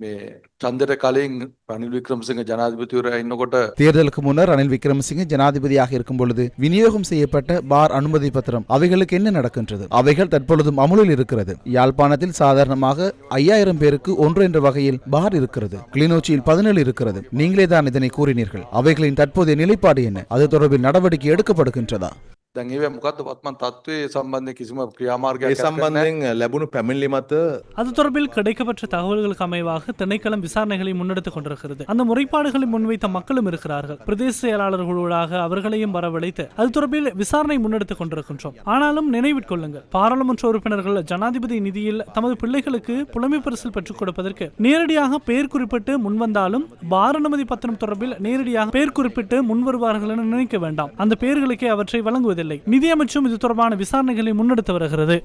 මේ චන්දර කලින් රනිල් වික්‍රමසිංහ ජනාධිපතිවරයා ඉන්නකොට தேர்தலுக்கு முன்னர் ரணில் விக்ரமசிங்கே ஜனாதிபதியாக இருக்கும் பொழுது விநியோகம் செய்யப்பட்ட பார் அனுமதி பத்திரம் அவைகளுக்கு என்ன நடக்கின்றது அவைகள் தற்பொழுதும் அமுலில் இருக்கிறது யாழ்ப்பாணத்தில் சாதாரணமாக ஐயாயிரம் பேருக்கு ஒன்று என்ற வகையில் பார் இருக்கிறது கிளிநொச்சியில் பதினேழு இருக்கிறது நீங்களே தான் இதனை கூறினீர்கள் அவைகளின் தற்போதைய நிலைப்பாடு என்ன அது தொடர்பில் நடவடிக்கை எடுக்கப்படுகின்றதா දැන් ඒව මොකක්ද වත්මන් තත්ත්වය සම්බන්ධය කිසිම ඒ ක්‍රියාමාර්ගයක් කරන්නේ නැහැ. සම්බන්ධයෙන් ලැබුණු පැමිණිලි මත அது தொடர்பில் கிடைக்கப்பெற்ற தகவல்களுக்கு அமைவாக திணைக்களம் விசாரணைகளை முன்னெடுத்துக் கொண்டிருக்கிறது அந்த முறைப்பாடுகளை முன்வைத்த மக்களும் இருக்கிறார்கள் பிரதேச செயலாளர்களூடாக அவர்களையும் வரவழைத்து அது தொடர்பில் விசாரணை முன்னெடுத்துக் கொண்டிருக்கின்றோம் ஆனாலும் நினைவிற்கொள்ளுங்கள் பாராளுமன்ற உறுப்பினர்கள் ஜனாதிபதி நிதியில் தமது பிள்ளைகளுக்கு புலமை பரிசில் பெற்றுக் கொடுப்பதற்கு நேரடியாக பெயர் குறிப்பிட்டு முன்வந்தாலும் பார் அனுமதி பத்திரம் தொடர்பில் நேரடியாக பெயர் குறிப்பிட்டு முன்வருவார்கள் என நினைக்க வேண்டாம் அந்த பெயர்களுக்கே அவற்றை வழங்குவதில்லை நிதியமைச்சும் இது தொடர்பான விசாரணைகளை முன்னெடுத்து வருகிறது.